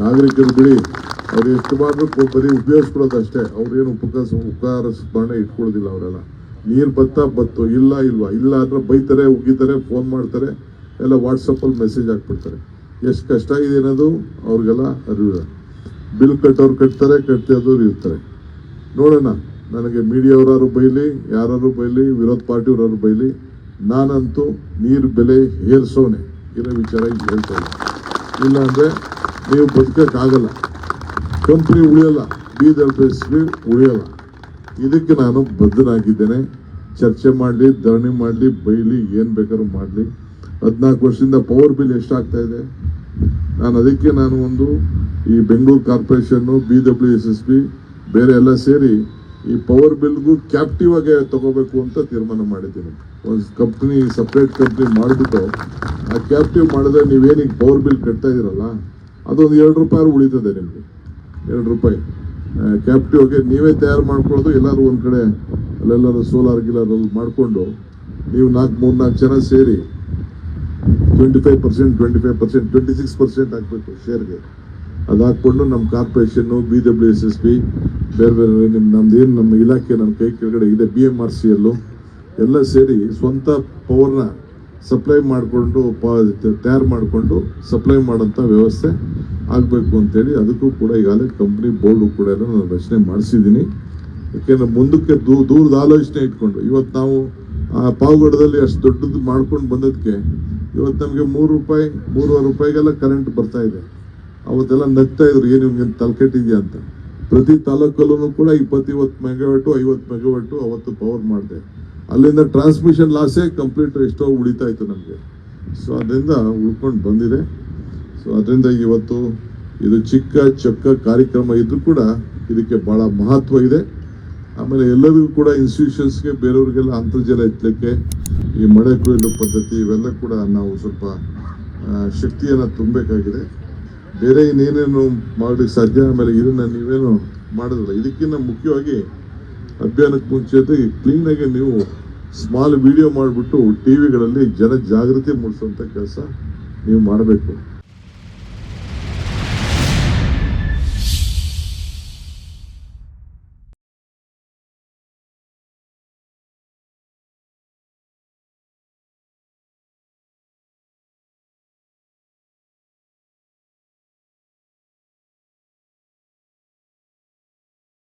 ನಾಗರಿಕರು ಬಿಡಿ, ಅವ್ರು ಎಷ್ಟು ಮಾಡಿದ್ರು ಬರೀ ಉಪಯೋಗಿಸ್ಕೊಳ್ಳೋದು ಅಷ್ಟೇ. ಅವ್ರೇನು ಉಪಕಾರ ಉಪಕಾರ ಸ್ಮರಣೆ ಇಟ್ಕೊಳ್ಳೋದಿಲ್ಲ ಅವರೆಲ್ಲ. ನೀರು ಬತ್ತಾ ಬತ್ತು, ಇಲ್ಲ, ಇಲ್ವಾ? ಇಲ್ಲ ಅಂದ್ರೆ ಬೈತಾರೆ, ಉಗಿತಾರೆ ಫೋನ್ ಮಾಡ್ತಾರೆ, ಎಲ್ಲ ವಾಟ್ಸಪ್ಪಲ್ಲಿ ಮೆಸೇಜ್ ಹಾಕ್ಬಿಡ್ತಾರೆ. ಎಷ್ಟು ಕಷ್ಟ ಇದೆ ಅನ್ನೋದು ಅವ್ರಿಗೆಲ್ಲ ಅರಿವಿದೆ ಬಿಲ್ ಕಟ್ಟೋರು ಕಟ್ತಾರೆ ಕಟ್ಟೋರು ಇರ್ತಾರೆ. ನೋಡೋಣ, ನನಗೆ ಮೀಡಿಯಾವ್ರಾದ್ರು ಬೈಲಿ ಯಾರು ಬೈಲಿ, ವಿರೋಧ ಪಾರ್ಟಿಯವ್ರಾದ್ರು ಬೈಲಿ, ನಾನಂತೂ ನೀರು ಬೆಲೆ ಏರಿಸೋನೆ, ಇರೋ ವಿಚಾರ ಹೇಳ್ತಾ ಇಲ್ಲ ಇಲ್ಲ ಅಂದರೆ ನೀವು ಬದುಕೋಕ್ಕಾಗಲ್ಲ. ಕಂಪ್ನಿ ಉಳಿಯಲ್ಲ ಬೀದರ್ ಬಿ ಉಳಿಯಲ್ಲ. ಇದಕ್ಕೆ ನಾನು ಬದ್ಧನಾಗಿದ್ದೇನೆ. ಚರ್ಚೆ ಮಾಡಲಿ, ಧರಣಿ ಮಾಡಲಿ, ಬೈಲಿ, ಏನು ಬೇಕಾದ್ರೂ ಮಾಡಲಿ. ಹದಿನಾಲ್ಕು ವರ್ಷದಿಂದ ಪವರ್ ಬಿಲ್ ಎಷ್ಟಾಗ್ತಾ ಇದೆ? ನಾನು ಅದಕ್ಕೆ ನಾನು ಒಂದು ಈ Bengaluru corporation B W S S B ಬೇರೆ ಎಲ್ಲ ಸೇರಿ ಈ ಪವರ್ ಬಿಲ್ಗೂ ಕ್ಯಾಪ್ಟಿವ್ ಆಗಿ ತಗೋಬೇಕು ಅಂತ ತೀರ್ಮಾನ ಮಾಡಿದ್ದೀನಿ. ಒಂದು ಕಂಪ್ನಿ ಸಪ್ರೇಟ್ ಕಂಪ್ನಿ ಮಾಡಿಬಿಟ್ಟು ಆ ಕ್ಯಾಪ್ಟಿವ್ ಮಾಡಿದ್ರೆ ನೀವೇನಿಗೆ ಪವರ್ ಬಿಲ್ ಕಟ್ತಾ ಇದ್ದೀರಲ್ಲ ಅದೊಂದು ಎರಡು ರೂಪಾಯಿ ಉಳಿತದೆ ನಿಮಗೆ. ಎರಡು ರೂಪಾಯಿ. ಕ್ಯಾಪ್ಟಿವ್ಗೆ ನೀವೇ ತಯಾರು ಮಾಡ್ಕೊಳ್ಳೋದು ಎಲ್ಲರೂ ಒಂದು ಕಡೆ ಅಲ್ಲೆಲ್ಲರೂ ಸೋಲಾರ್ ಗಿಲಾರಲ್ಲಿ ಮಾಡಿಕೊಂಡು, ನೀವು ನಾಲ್ಕು, ಮೂರು, ನಾಲ್ಕು ಜನ ಸೇರಿ twenty five percent twenty five percent twenty six percent ಹಾಕಬೇಕು ಶೇರ್ಗೆ ಅದು ಹಾಕ್ಕೊಂಡು ನಮ್ಮ corporation B W S S P ಬೇರೆ ಬೇರೆ ನಿಮ್ಮ ನಮ್ದು ಏನು ನಮ್ಮ ಇಲಾಖೆ ನಮ್ಮ ಕೈ ಕೆಳಗಡೆ ಇದೆ ಬಿ ಎಂ ಆರ್ ಸಿ ಎಲ್ಲ ಸೇರಿ ಸ್ವಂತ ಪವರ್ನ ಸಪ್ಲೈ ಮಾಡಿಕೊಂಡು ತಯಾರು ಮಾಡಿಕೊಂಡು ಸಪ್ಲೈ ಮಾಡೋಂಥ ವ್ಯವಸ್ಥೆ ಆಗಬೇಕು ಅಂತೇಳಿ ಅದಕ್ಕೂ ಕೂಡ ಈಗಾಗಲೇ ಕಂಪ್ನಿ ಬೋರ್ಡು ಕೂಡ ಎಲ್ಲ ನಾನು ರಚನೆ ಮಾಡಿಸಿದ್ದೀನಿ. ಯಾಕೆಂದರೆ ಮುಂದಕ್ಕೆ ದೂ, ದೂರದ ಆಲೋಚನೆ ಇಟ್ಕೊಂಡು, ಇವತ್ತು ನಾವು, ಆ, ಪಾವಗಡದಲ್ಲಿ ಅಷ್ಟು ದೊಡ್ಡದು ಮಾಡ್ಕೊಂಡು ಬಂದದಕ್ಕೆ ಇವತ್ತು ನಮಗೆ ಮೂರು ರೂಪಾಯಿ, ಮೂರುವರೆ ರೂಪಾಯಿಗೆಲ್ಲ ಕರೆಂಟ್ ಬರ್ತಾ ಇದೆ. ಅವತ್ತೆಲ್ಲ ನಗ್ತಾ ಇದ್ರು, ಏನು ನಿಮ್ಗೆ ತಲೆಕೆಟ್ಟಿದೆಯಾ ಅಂತ. ಪ್ರತಿ ತಾಲೂಕಲ್ಲೂ ಕೂಡ ಇಪ್ಪತ್ತಿವತ್ತು ಮೆಗಾವಟ್ಟು ಐವತ್ತು ಮೆಗಾವಟ್ಟು ಅವತ್ತು ಪವರ್ ಮಾಡಿದೆ. ಅಲ್ಲಿಂದ ಟ್ರಾನ್ಸ್ಮಿಷನ್ ಲಾಸೇ ಕಂಪ್ಲೀಟ್ ಎಷ್ಟೋ ಉಳಿತಾ ಇತ್ತು ನಮಗೆ. ಸೊ ಅದರಿಂದ ಉಳ್ಕೊಂಡು ಬಂದಿದೆ. ಸೊ ಅದರಿಂದ ಇವತ್ತು ಇದು ಚಿಕ್ಕ, ಚೊಕ್ಕ ಕಾರ್ಯಕ್ರಮ ಇದ್ದರೂ ಕೂಡ ಇದಕ್ಕೆ ಬಹಳ ಮಹತ್ವ ಇದೆ. ಆಮೇಲೆ ಎಲ್ಲರಿಗೂ ಕೂಡ ಇನ್ಸ್ಟಿಟ್ಯೂಷನ್ಸ್ಗೆ ಬೇರೆಯವ್ರಿಗೆಲ್ಲ ಅಂತರ್ಜಲ ಎತ್ತಲಿಕ್ಕೆ ಈ ಮಳೆ ಕೊಯ್ಲು ಪದ್ಧತಿ ಇವೆಲ್ಲ ಕೂಡ ನಾವು ಸ್ವಲ್ಪ ಶಕ್ತಿಯನ್ನು ತುಂಬಬೇಕಾಗಿದೆ. ಬೇರೆ ಇನ್ನೇನೇನು ಮಾಡಲಿಕ್ಕೆ ಸಾಧ್ಯ? ಆಮೇಲೆ ಇದನ್ನು ನೀವೇನು ಮಾಡೋದಿಲ್ಲ. ಇದಕ್ಕಿಂತ ಮುಖ್ಯವಾಗಿ ಅಭಿಯಾನಕ್ಕೆ ಮುಂಚೆ ಕ್ಲೀನಾಗಿ ನೀವು ಸ್ಮಾಲ್ ವಿಡಿಯೋ ಮಾಡಿಬಿಟ್ಟು ಟಿ ವಿಗಳಲ್ಲಿ ಜನ ಜಾಗೃತಿ ಮೂಡಿಸುವಂಥ ಕೆಲಸ ನೀವು ಮಾಡಬೇಕು.